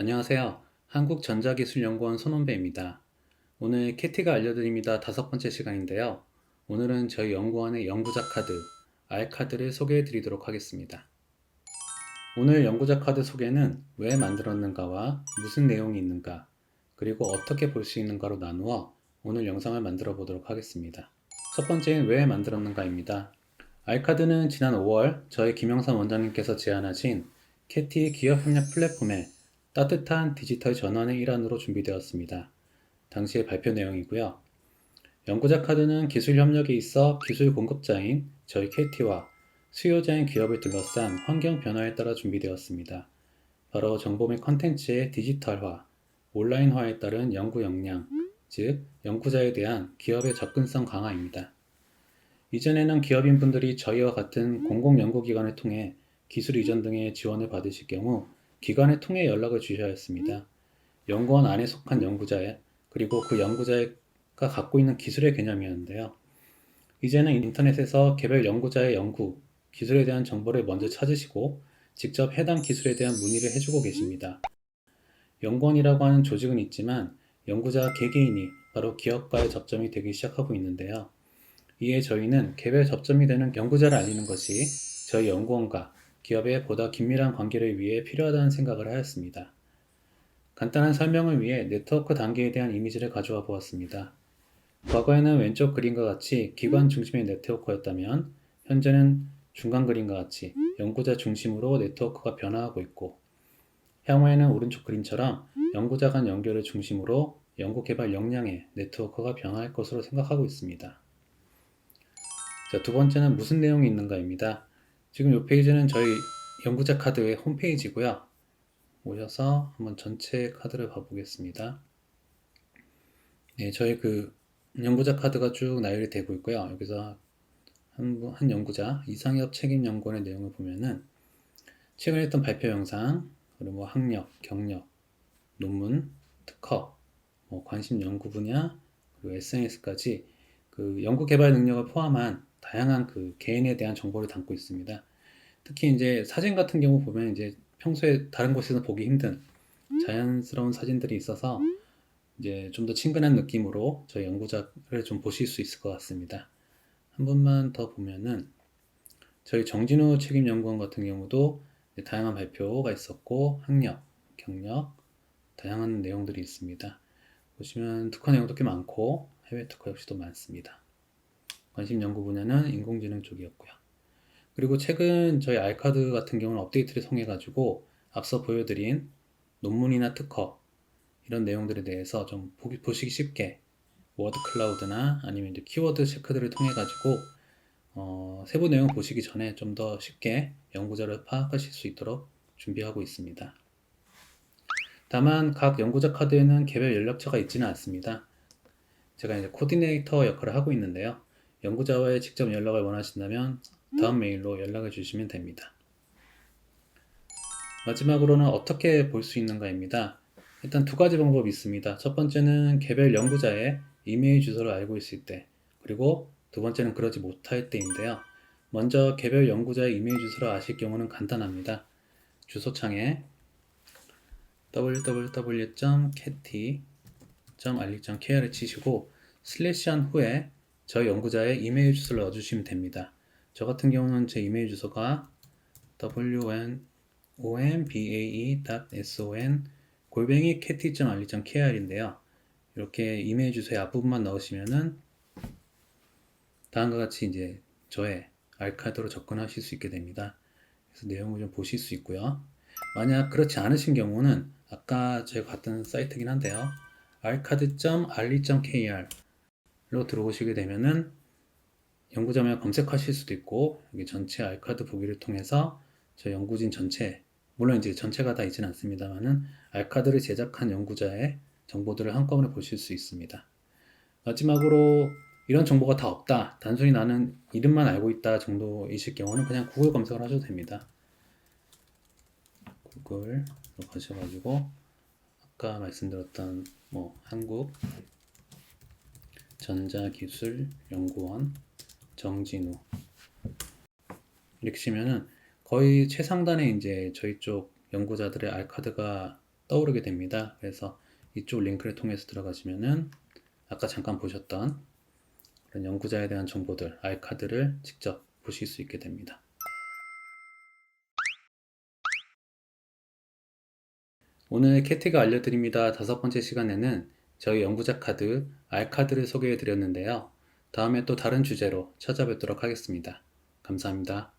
안녕하세요. 한국전자기술연구원 손원배입니다. 오늘 캐티가 알려드립니다 다섯 번째 시간인데요. 오늘은 저희 연구원의 연구자 카드, R카드를 소개해 드리도록 하겠습니다. 오늘 연구자 카드 소개는 왜 만들었는가와 무슨 내용이 있는가, 그리고 어떻게 볼 수 있는가로 나누어 오늘 영상을 만들어 보도록 하겠습니다. 첫 번째는 왜 만들었는가입니다. R카드는 지난 5월 저희 김영삼 원장님께서 제안하신 캐티 기업 협력 플랫폼에 따뜻한 디지털 전환의 일환으로 준비되었습니다. 당시의 발표 내용이고요. 연구자 카드는 기술 협력에 있어 기술 공급자인 저희 KT와 수요자인 기업을 둘러싼 환경 변화에 따라 준비되었습니다. 바로 정보 및 컨텐츠의 디지털화, 온라인화에 따른 연구 역량, 즉 연구자에 대한 기업의 접근성 강화입니다. 이전에는 기업인분들이 저희와 같은 공공연구기관을 통해 기술 이전 등의 지원을 받으실 경우 기관을 통해 연락을 주셔야 했습니다. 연구원 안에 속한 연구자에 그리고 그 연구자가 갖고 있는 기술의 개념이었는데요. 이제는 인터넷에서 개별 연구자의 연구, 기술에 대한 정보를 먼저 찾으시고 직접 해당 기술에 대한 문의를 해주고 계십니다. 연구원이라고 하는 조직은 있지만 연구자 개개인이 바로 기업과의 접점이 되기 시작하고 있는데요. 이에 저희는 개별 접점이 되는 연구자를 알리는 것이 저희 연구원과 기업의 보다 긴밀한 관계를 위해 필요하다는 생각을 하였습니다. 간단한 설명을 위해 네트워크 단계에 대한 이미지를 가져와 보았습니다. 과거에는 왼쪽 그림과 같이 기관 중심의 네트워크였다면 현재는 중간 그림과 같이 연구자 중심으로 네트워크가 변화하고 있고 향후에는 오른쪽 그림처럼 연구자 간 연결을 중심으로 연구 개발 역량의 네트워크가 변화할 것으로 생각하고 있습니다. 자, 두 번째는 무슨 내용이 있는가입니다. 지금 이 페이지는 저희 연구자 카드의 홈페이지고요. 오셔서 한번 전체 카드를 봐보겠습니다. 네, 저희 그 연구자 카드가 쭉 나열이 되고 있고요. 여기서 한, 분- 한 연구자 이상엽 책임 연구원의 내용을 보면은 최근에 했던 발표 영상, 그리고 뭐 학력, 경력, 논문, 특허, 뭐 관심 연구 분야, 그리고 SNS까지 그 연구 개발 능력을 포함한 다양한 그 개인에 대한 정보를 담고 있습니다. 특히 이제 사진 같은 경우 보면 이제 평소에 다른 곳에서 보기 힘든 자연스러운 사진들이 있어서 이제 좀 더 친근한 느낌으로 저희 연구자를 좀 보실 수 있을 것 같습니다. 한 번만 더 보면은 저희 정진우 책임 연구원 같은 경우도 다양한 발표가 있었고 학력, 경력, 다양한 내용들이 있습니다. 보시면 특허 내용도 꽤 많고 해외 특허 역시도 많습니다. 관심 연구 분야는 인공지능 쪽이었고요. 그리고 최근 저희 알카드 같은 경우는 업데이트를 통해 가지고 앞서 보여드린 논문이나 특허 이런 내용들에 대해서 좀 보기, 보시기 쉽게 워드 클라우드나 아니면 이제 키워드 체크들을 통해 가지고 어, 세부 내용 보시기 전에 좀 더 쉽게 연구자를 파악하실 수 있도록 준비하고 있습니다. 다만 각 연구자 카드에는 개별 연락처가 있지는 않습니다. 제가 이제 코디네이터 역할을 하고 있는데요. 연구자와의 직접 연락을 원하신다면 다음 메일로 연락을 주시면 됩니다. 마지막으로는 어떻게 볼 수 있는가입니다. 일단 두 가지 방법이 있습니다. 첫 번째는 개별 연구자의 이메일 주소를 알고 있을 때, 그리고 두 번째는 그러지 못할 때인데요. 먼저 개별 연구자의 이메일 주소를 아실 경우는 간단합니다. 주소창에 www.catty.rlik.kr을 치시고 슬래시한 후에 저희 연구자의 이메일 주소를 넣어주시면 됩니다. 저 같은 경우는 제 이메일 주소가 wonbae.son 골뱅이 catty.rlik.kr인데요. 이렇게 이메일 주소의 앞부분만 넣으시면은 다음과 같이 이제 저의 알카드로 접근하실 수 있게 됩니다. 그래서 내용을 좀 보실 수 있고요. 만약 그렇지 않으신 경우는 아까 제가 갔던 사이트긴 한데요. arcad.rli.kr 로 들어오시게 되면은 연구자명 검색하실 수도 있고 여기 전체 알카드 보기를 통해서 저 연구진 전체 물론 이제 전체가 다 있지는 않습니다만은 알카드를 제작한 연구자의 정보들을 한꺼번에 보실 수 있습니다. 마지막으로 이런 정보가 다 없다. 단순히 나는 이름만 알고 있다 정도이실 경우는 그냥 구글 검색을 하셔도 됩니다. 구글로 가셔가지고 아까 말씀드렸던 뭐 한국 전자기술연구원 정진우 이렇게 치면은 거의 최상단에 이제 저희 쪽 연구자들의 알카드가 떠오르게 됩니다. 그래서 이쪽 링크를 통해서 들어가시면은 아까 잠깐 보셨던 그런 연구자에 대한 정보들, 알카드를 직접 보실 수 있게 됩니다. 오늘 캐티가 알려드립니다. 다섯 번째 시간에는 저희 연구자 카드, 알카드를 소개해 드렸는데요. 다음에 또 다른 주제로 찾아뵙도록 하겠습니다. 감사합니다.